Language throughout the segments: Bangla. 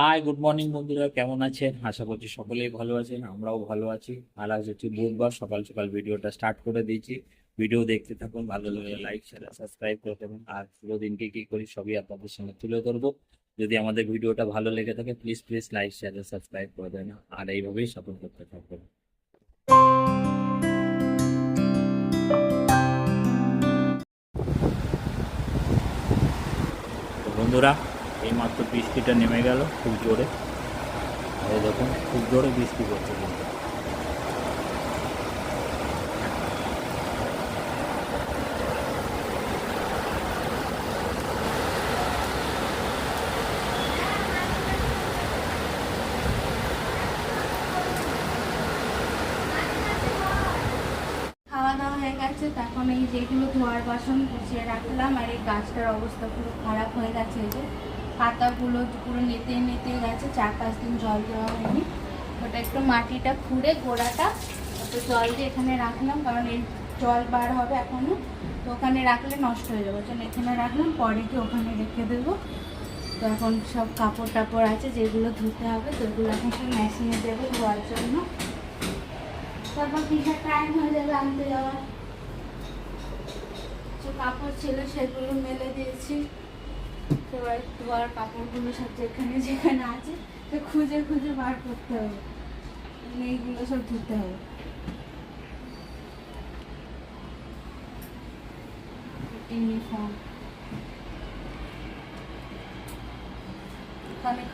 হাই গুড মর্নিং বন্ধুরা, কেমন আছেন? আশা করছি সকলেই ভালো আছেন, আমরাও ভালো আছি। আর আজ হচ্ছে বুধবার, সকাল সকাল ভিডিওটা স্টার্ট করে দিয়েছি। ভিডিও দেখতে থাকুন, ভালো লাগলে লাইক শেয়ার সাবস্ক্রাইব করে দেবেন। আর পুরো দিনকে কি করি, সবই আপনাদের সঙ্গে তুলে ধরবো। যদি আমাদের ভিডিওটা ভালো লেগে থাকে please please like share subscribe করে দেবেন। আর এইভাবেই সাপোর্ট করতে থাকবেন বন্ধুরা এই মাত্র বৃষ্টিটা নেমে গেল, খুব জোরে। এই দেখুন, খুব জোরে বৃষ্টি পড়ছে কিন্তু। গেছে, তখন এই যেগুলো ধোয়ার বাসন গুছিয়ে রাখলাম, আর এই গাছটার অবস্থা পুরো খারাপ হয়ে গেছে যে। পাতাগুলো পুরো নেতে নেতে গেছে, চার পাঁচ দিন জল দেওয়া হয়নি। ওটা একটু মাটিটা খুঁড়ে গোড়াটা একটু জল দিয়ে এখানে রাখলাম, কারণ এই জল বার হবে এখনও তো ওখানে রাখলে নষ্ট হয়ে যাবে জন্য এখানে রাখলাম, পরে কি ওখানে রেখে দেবো। তো এখন সব কাপড় টাপড় আছে, যেগুলো ধুতে হবে, তো ওগুলো এখন সব মেশিনে দেবো ধোয়ার জন্য। তারপর কিসের টাইম হয়ে যাবে আনতে যাওয়ার। কাপড় ছিল সেগুলো মেলে দিয়েছি। এবার ধোয়ার কাপড়গুলো সব যেখানে যেখানে আছে সে খুঁজে খুঁজে বার করতে হবে। মানে এইগুলো সব ধুতে হবে।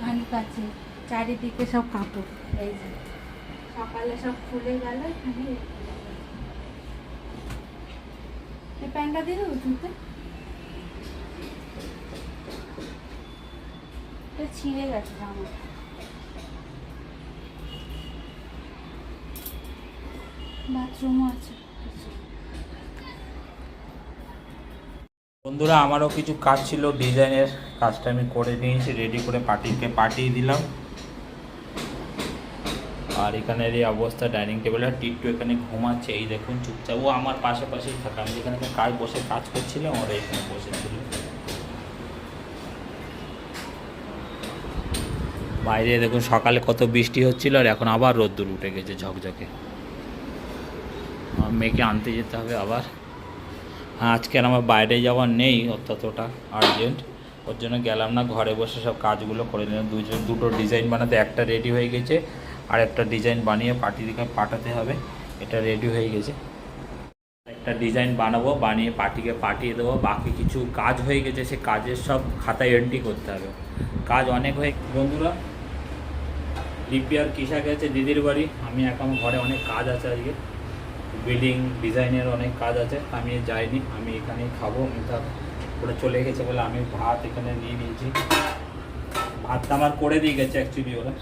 খানিক আছে, চারিদিকে সব কাপড়। এই যে, সকালে সব খুলে গেল, এখানে প্যান্টটা দিয়ে দেবো ধুতে ছিঁড়ে গেছে বাথরুমও আছে। বন্ধুরা, আমারও কিছু কাজ ছিল, ডিজাইনের কাজটা আমি করে নিয়েছি রেডি করে পার্টিকে পাঠিয়ে দিলাম। আর এখানের এই অবস্থা ডাইনিং টেবিলে টিট্টু এখানে ঘুমাচ্ছে, এই দেখুন চুপচাপ। ও আমার পাশে পাশেই থাকা, আমি যেখানে কাজ বসে কাজ করছিলাম, ওরা এখানে বসেছিল। বাইরে দেখুন সকালে কত বৃষ্টি হচ্ছিল আর এখন আবার রোদ্দুর উঠে গেছে ঝকঝকে। আমার মেয়েকে আনতে যেতে হবে আবার। হ্যাঁ আজকে আমার বাইরে যাওয়ার নেই অতটা আর্জেন্ট ওর জন্য গেলাম না, ঘরে বসে সব কাজগুলো করে নিলাম। দুজন, দুটো ডিজাইন বানাতে, একটা রেডি হয়ে গেছে আর একটা ডিজাইন বানিয়ে পার্টি দিকে পাঠাতে হবে। এটা রেডি হয়ে গেছে। একটা ডিজাইন বানাবো, বানিয়ে পার্টিকে পাঠিয়ে দেবো। বাকি কিছু কাজ হয়ে গেছে, সে কাজের সব খাতায় এন্ট্রি করতে হবে। কাজ অনেক হয়ে, বন্ধুরা। রিপেয়ার কিসা গেছে? দিদির বাড়ি। আমি এখন ঘরে অনেক কাজ আছে আজকে। বিল্ডিং ডিজাইনের অনেক কাজ আছে। আমি যাইনি। আমি এখানেই খাব। মিঠা করে চলে গেছে বলে আমি ভাত এখানে নিয়ে নিয়েছি। ভাতটা আমার করে দিয়ে গেছে অ্যাকচুয়ালি ওরা।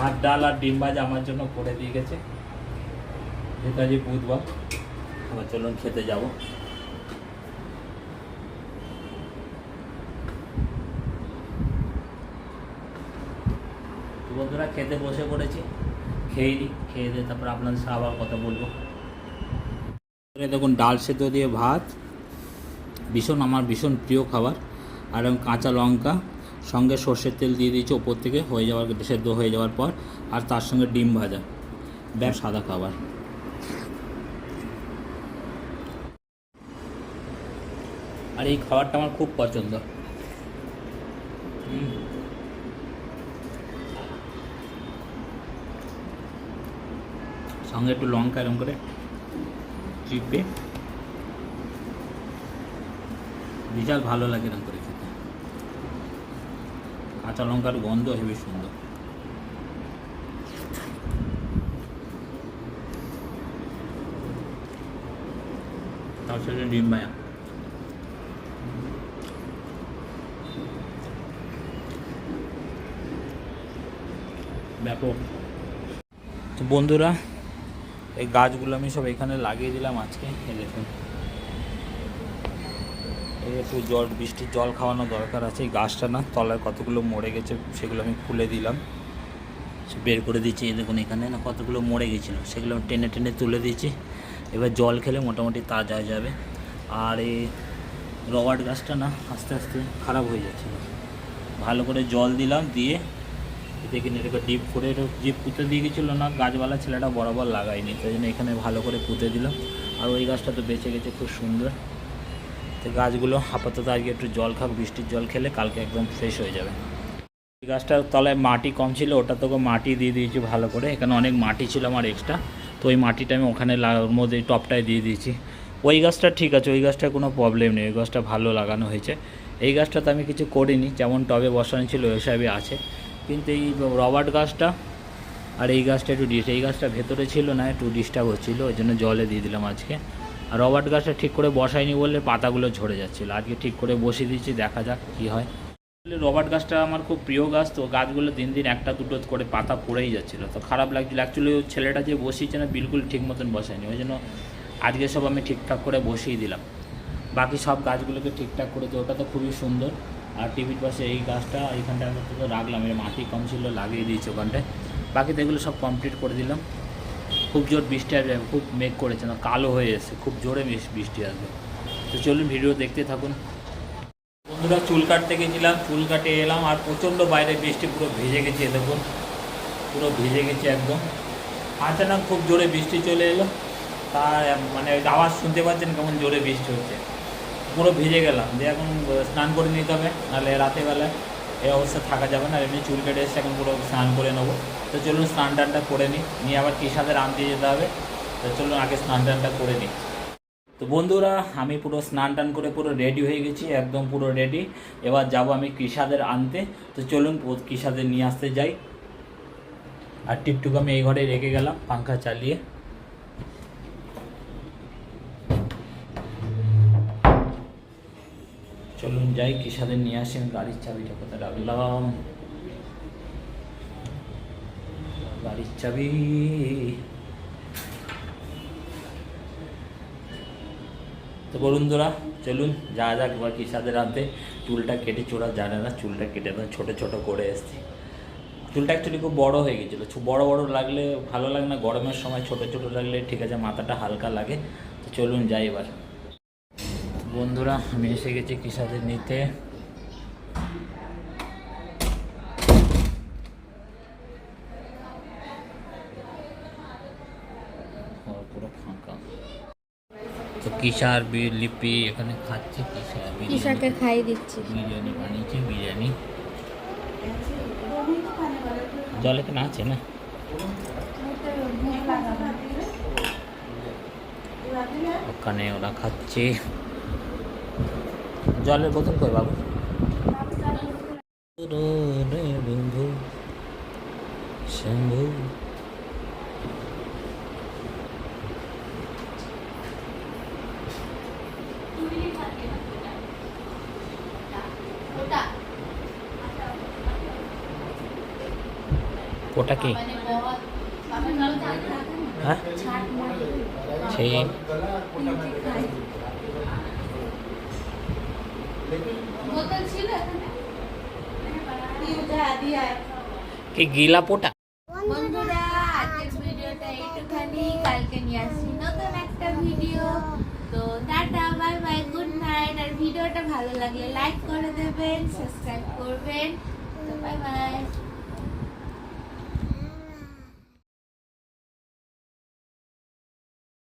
ভাত, ডাল আর ডিম ভাজা আমার জন্য করে দিয়ে গেছে। যেহেতু আজ বুধবার। আবার চলুন খেতে যাব। বন্ধুরা, খেতে বসে পড়েছি। খেয়ে নিই খেয়ে দিয়ে তারপর আপনাদের সাথে আবার কথা বলব। দেখুন, ডাল সেদ্ধ দিয়ে ভাত। ভীষণ, আমার ভীষণ প্রিয় খাবার। আর কাঁচা লঙ্কা সঙ্গে সর্ষের তেল দিয়ে দিয়েছি ওপর থেকে, হয়ে যাওয়ার, সেদ্ধ হয়ে যাওয়ার পর, আর তার সঙ্গে ডিম ভাজা। ব্যাস, সাদা খাবার। আর এই খাবারটা আমার খুব পছন্দ। সঙ্গে একটু লঙ্কা এরম করে চিপে। বিশাল ভালো লাগে এরকম করে। কাঁচা লঙ্কার গন্ধ হেবি সুন্দর। তার সাথে ডিম ভাজা। ব্যাপক। তো বন্ধুরা, এই গাছগুলো আমি সব এখানে লাগিয়ে দিলাম আজকে দেখুন। একটু জল, বৃষ্টির জল খাওয়ানো দরকার আছে। এই গাছটা না, তলায় কতগুলো মরে গেছে সেগুলো আমি খুলে দিলাম। বের করে দিচ্ছি, এই দেখুন এখানে না কতগুলো মরে গেছিল, সেগুলো টেনে টেনে তুলে দিচ্ছি। এবার জল খেলে মোটামুটি তাজা যাবে। আর এই রবার্ট গাছটা না আস্তে আস্তে খারাপ হয়ে যাচ্ছিল। ভালো করে জল দিলাম, দিয়ে দেখে এটাকে ডিপ করে ডিপ পুঁতে দিয়ে গেছিল না, গাছওয়ালা ছেলেটা বরাবর লাগায়নি। তাই জন্য এখানে ভালো করে পুঁতে দিলাম। আর ওই গাছটা তো বেঁচে গেছে, খুব সুন্দর। তো গাছগুলো আপাতত আজকে একটু জল খাক, বৃষ্টির জল খেলে কালকে একদম ফ্রেশ হয়ে যাবে। গাছটার তলায় মাটি কম ছিল, ওটা তোকে মাটি দিয়ে দিয়েছি ভালো করে। এখানে অনেক মাটি ছিল আমার এক্সট্রা তো ওই মাটিটা আমি ওখানে ওর মধ্যে টপটায় দিয়ে দিয়েছি। ওই গাছটা ঠিক আছে, ওই গাছটার কোনো প্রবলেম নেই, ওই গাছটা ভালো লাগানো হয়েছে। এই গাছটাতে আমি কিছু করিনি, যেমন টবে বসানো ছিল, ওই হিসাবে আছে। কিন্তু এই রবার্ট গাছটা আর এই গাছটা একটু ডিস এই গাছটা ভেতরে ছিল না, একটু ডিস্টার্ব হচ্ছিল, ওই জন্য জলে দিয়ে দিলাম আজকে। আর রবার্ট গাছটা ঠিক করে বসায়নি বললে পাতাগুলো ঝরে যাচ্ছিল। আজকে ঠিক করে বসিয়ে দিচ্ছি, দেখা যাক কী হয়। রবার্ট গাছটা আমার খুব প্রিয় গাছ, তো গাছগুলো দিন দিন একটা দুটো করে পাতা পড়েই যাচ্ছিল। তো খারাপ লাগছিল। অ্যাকচুয়ালি ওই ছেলেটা যে বসিয়েছে না, বিলকুল ঠিক মতন বসায়নি। ওই জন্য আজকে সব আমি ঠিকঠাক করে বসিয়ে দিলাম। বাকি সব গাছগুলোকে ঠিকঠাক করে করেছে ওটা তো খুবই সুন্দর। আর টিভির পাশে এই গাছটা এইখানটা আমি তো রাখলাম। এর মাটি কম ছিল, লাগিয়ে দিয়েছি ওখানটায়। বাকি তো এগুলো সব কমপ্লিট করে দিলাম। খুব জোর বৃষ্টি আসবে খুব মেঘ করেছে, না, কালো হয়ে এসেছে, খুব জোরে বৃষ্টি আসবে। তো চলুন ভিডিও দেখতে থাকুন। বন্ধুরা, চুল কাটতে গেছিলাম, চুল কাটে এলাম আর প্রচণ্ড বাইরে বৃষ্টি পুরো ভেজে গেছে দেখুন। পুরো ভিজে গেছে একদম। আচানক খুব জোরে বৃষ্টি চলে এলো। তার মানে আওয়াজ শুনতে পাচ্ছেন কেমন জোরে বৃষ্টি হচ্ছে। পুরো ভিজে গেলাম দিয়ে এখন স্নান করে নিতে হবে, নাহলে রাতে বেলায় এই অবস্থা থাকা যাবে না, এমনি চুল কেটে এসে এখন পুরো স্নান করে নেব। তো চলুন স্নান টানটা করে নিই। নিয়ে আবার কিসাদের আনতে যেতে হবে? তো চলুন আগে স্নান টানটা করে নিই। তো বন্ধুরা, আমি পুরো স্নান টান করে পুরো রেডি হয়ে গেছি, একদম পুরো রেডি এবার যাব আমি কৃষাদের আনতে। তো চলুন কৃষাদের নিয়ে আসতে যাই। আর টিপটুক আমি এই ঘরে রেখে গেলাম, পাংখা চালিয়ে। চলুন যাই, কৃষাদের নিয়ে আসেন গাড়ির চাবিটা কোথায় রাখলাম গাড়ির চাবি। তো বরুণদোরা চলুন, যা যাক, এবার কিসাদের আনতে চুলটা কেটে চোরা জানে না, চুলটা কেটে না, ছোটো ছোটো করে এসছি। চুলটা অ্যাকচুয়ালি খুব বড় হয়ে গেছিল বড় বড় লাগলে ভালো লাগে না, গরমের সময় ছোট ছোট লাগলে ঠিক আছে, মাথাটা হালকা লাগে। তো চলুন, যাই এবার। বন্ধুরা, আমি এসে গেছি কিসাদের নিতে ও, পুরো ফাঁকা তো কিসার বি লিপি এখানে খাচ্ছে কিসা ঈশাকে খাইয়ে দিচ্ছি। বিরিয়ানি বানিয়েছে বিরিয়ানি। জলে তো না আছে না? ওখানে ওরা খাচ্ছে। জলের বোতল কই বাবু? বন্ধু শম্ভু। ওটা কি হ্যাঁ কি গিলা পোটা? ভিডিওটা কালকে নিয়ে আসছি নতুন একটা ভিডিও। তো গুড আর ভিডিওটা ভালো লাগলে লাইক করে দেবেন সাবস্ক্রাইব করবেন। তো বাই বাই